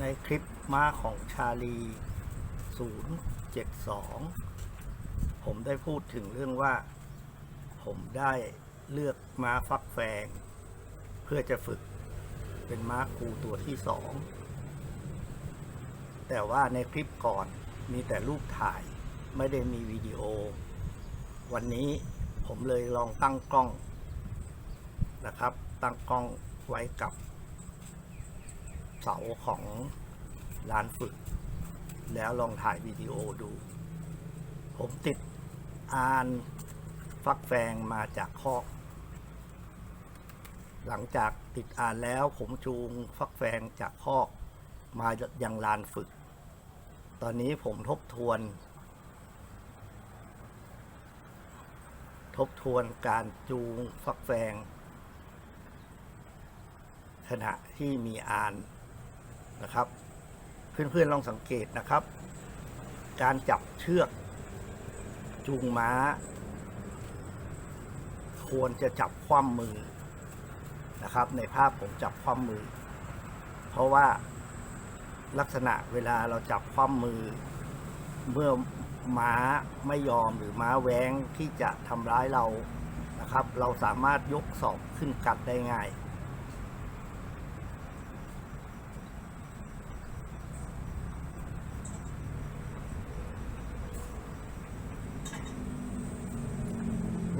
ในคลิปม้าของชาลี 072 ผมได้พูดถึงเรื่องว่า ผมได้เลือกม้าฟักแฟง เพื่อจะฝึกเป็นม้าครูตัวที่สอง แต่ว่าในคลิปก่อนมีแต่รูปถ่ายไม่ได้มีวิดีโอ วันนี้ผมเลยลองตั้งกล้องนะครับ ตั้งกล้องไว้กับ เสาของลานฝึก แล้วลองถ่ายวิดีโอดู ผมติดอานฟักแฟงมาจากคอกหลังจากติดอ่านแล้วผมจูงฟักแฟงจากคอกมายังลานฝึก ตอนนี้ผมทบทวน ทบทวนการจูงฟักแฟง ขณะที่มีอ่าน นะครับ เพื่อนๆลองสังเกตนะครับ การจับเชือก จูงม้า ควรจะจับคว่ำมือนะครับ ในภาพผมจับคว่ำมือ เพราะว่าลักษณะเวลาเราจับคว่ำมือ เมื่อม้าไม่ยอมหรือม้าแว้งที่จะทำร้ายเรานะครับ เราสามารถยกศอกขึ้นกัดได้ง่าย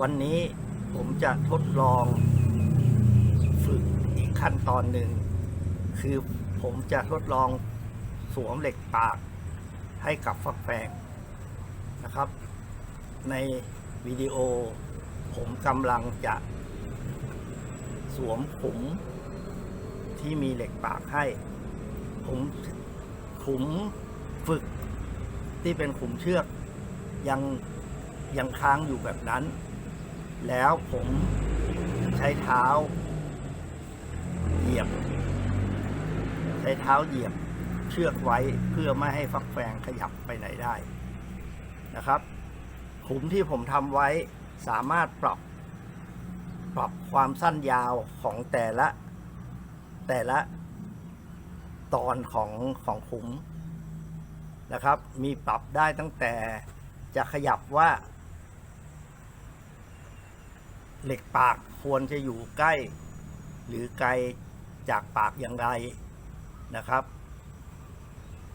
วันนี้ผมจะทดลองฝึกอีกขั้นตอนหนึ่ง คือผมจะทดลองสวมเหล็กปากให้กับฟักแฟงนะครับ ในวิดีโอ ผมกำลังจะ สวมขุมที่มีเหล็กปากให้ผมขุมฝึกที่เป็นขุมเชือกยังยังค้างอยู่แบบนั้น แล้วผมใช้เท้า เหยียบ ใช้เท้าเหยียบเชือกไว้เพื่อไม่ให้ฟักแฟงขยับไปไหนได้นะครับขุมที่ผมทำไว้สามารถปรับ ปรับความสั้นยาวของแต่ละ แต่ละ ตอนของของขุมนะครับ มีปรับได้ตั้งแต่จะขยับว่า เหล็กปากควรจะอยู่ใกล้ หรือไกลจากปากอย่างไรนะครับ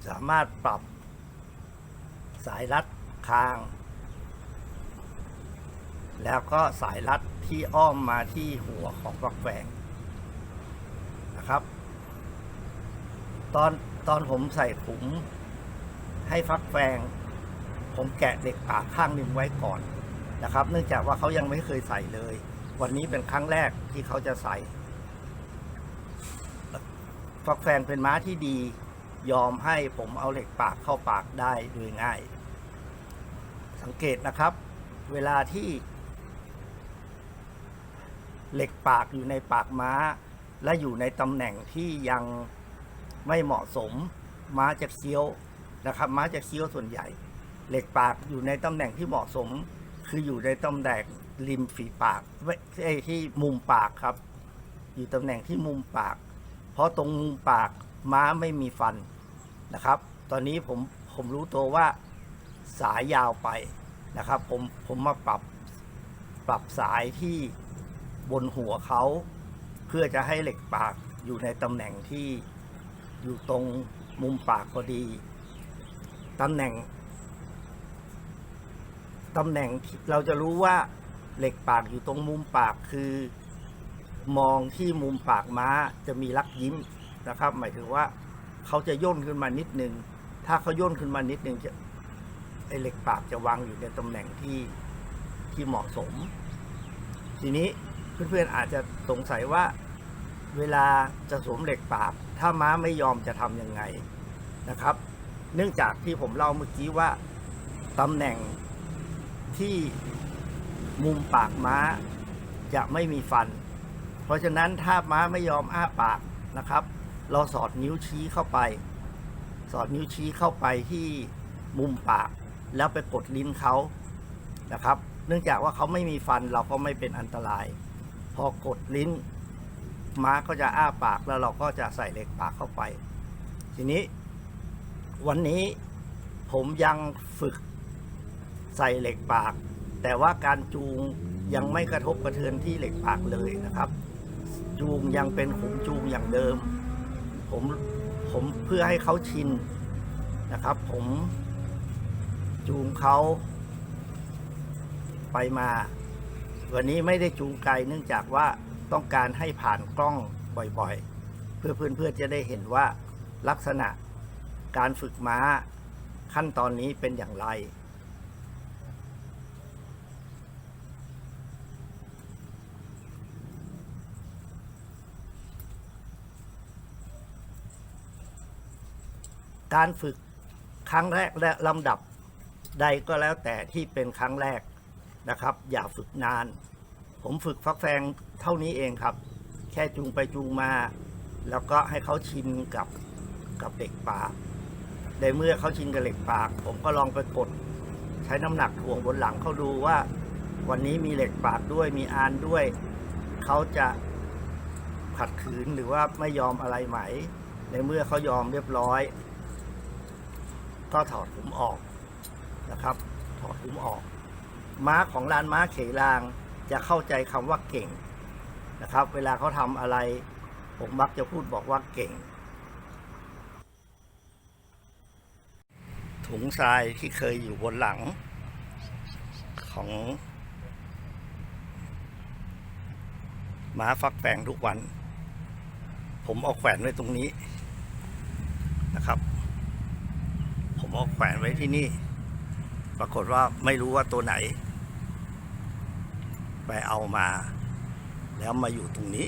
สามารถปรับสายรัดคาง แล้วก็สายรัดที่อ้อมมาที่หัวของฟักแฝงนะครับ ตอนตอนผมใส่ขุมให้ฟักแฟง ผมแกะเหล็กปากข้างหนึ่งไว้ก่อน นะครับ เนื่องจากว่าเขายังไม่เคยใส่เลย วันนี้เป็นครั้งแรกที่เขาจะใส่ฟักแฟงเป็นม้าที่ดี ยอมให้ผมเอาเหล็กปากเข้าปากได้โดยง่าย สังเกตนะครับ เวลาที่ เหล็กปากอยู่ในปากม้า และอยู่ในตำแหน่งที่ยังไม่เหมาะสม ม้าจะเคี้ยวนะครับ ม้าจะเคี้ยวส่วนใหญ่ เหล็กปากอยู่ในตำแหน่งที่เหมาะสม คืออยู่ในตำแหน่งริมฝีปากไม่ไอ้ที่มุมปากครับ อยู่ตำแหน่งที่มุมปาก เพราะตรงมุมปากม้าไม่มีฟันนะครับ ตอนนี้ผมผมรู้ตัวว่าสายยาวไปนะครับ ผมผมมาปรับปรับสายที่บนหัวเขาเพื่อจะให้เหล็กปากอยู่ในตำแหน่งที่อยู่ตรงมุมปากพอดีตำแหน่ง ตำแหน่งเราจะรู้ว่าเหล็กปากอยู่ตรงมุมปากคือ มองที่มุมปากม้าจะมีรักยิ้มนะครับ หมายถึงว่าเขาจะย่นขึ้นมานิดนึง ถ้าเขาย่นขึ้นมานิดนึงจะไอเหล็กปากจะวางอยู่ในตำแหน่งที่ที่เหมาะสม ทีนี้เพื่อนๆอาจจะสงสัยว่าเวลาจะสวมเหล็กปาก ถ้าม้าไม่ยอมจะทำยังไงนะครับ เนื่องจากที่ผมเล่าเมื่อกี้ว่าตำแหน่ง ที่มุมปากม้าจะไม่มีฟัน เพราะฉะนั้นถ้าม้าไม่ยอมอ้าปากนะครับ เราสอดนิ้วชี้เข้าไป สอดนิ้วชี้เข้าไปที่มุมปาก แล้วไปกดลิ้นเขานะครับ เนื่องจากว่าเขาไม่มีฟันเราก็ไม่เป็นอันตราย พอกดลิ้น ม้าก็จะอ้าปากแล้วเราก็จะใส่เหล็กปากเข้าไป ทีนี้วันนี้ผมยังฝึก ใส่เหล็กปาก แต่ว่าการจูงยังไม่กระทบกระเทือนที่เหล็กปากเลยนะครับ จูงยังเป็นขุมจูงอย่างเดิม ผมผมเพื่อให้เขาชินนะครับ ผมจูงเขาไปมา วันนี้ไม่ได้จูงไกลเนื่องจากว่าต้องการให้ผ่านกล้องบ่อยๆ เพื่อเพื่อนๆจะได้เห็นว่าลักษณะการฝึกม้าขั้นตอนนี้เป็นอย่างไร การฝึกครั้งแรกและลำดับใดก็แล้วแต่ที่เป็นครั้งแรกนะครับ อย่าฝึกนาน ผมฝึกฟักแฟงเท่านี้เองครับ แค่จูงไปจูงมา แล้วก็ให้เขาชินกับกับเหล็กปากในเมื่อเขาชินกับเหล็กปาก ผมก็ลองไปกด ใช้น้ำหนักถ่วงบนหลังเขาดูว่า วันนี้มีเหล็กปากด้วยมีอานด้วย เขาจะขัดขืนหรือว่าไม่ยอมอะไรไหม ในเมื่อเขายอมเรียบร้อย ก็ถอดหุ้มออกนะครับ ถอดหุ้มออก ม้าของลานม้าเขลางจะเข้าใจคำว่าเก่งนะครับ เวลาเขาทำอะไร ผมมักจะพูดบอกว่าเก่ง ถุงทรายที่เคยอยู่บนหลังของม้าฟักแฝงทุกวัน ผมเอาแขวนไว้ตรงนี้นะครับ มเอาแขวนไว้ที่นี่ ปรากฏว่าไม่รู้ว่าตัวไหน ไปเอามา แล้วมาอยู่ตรงนี้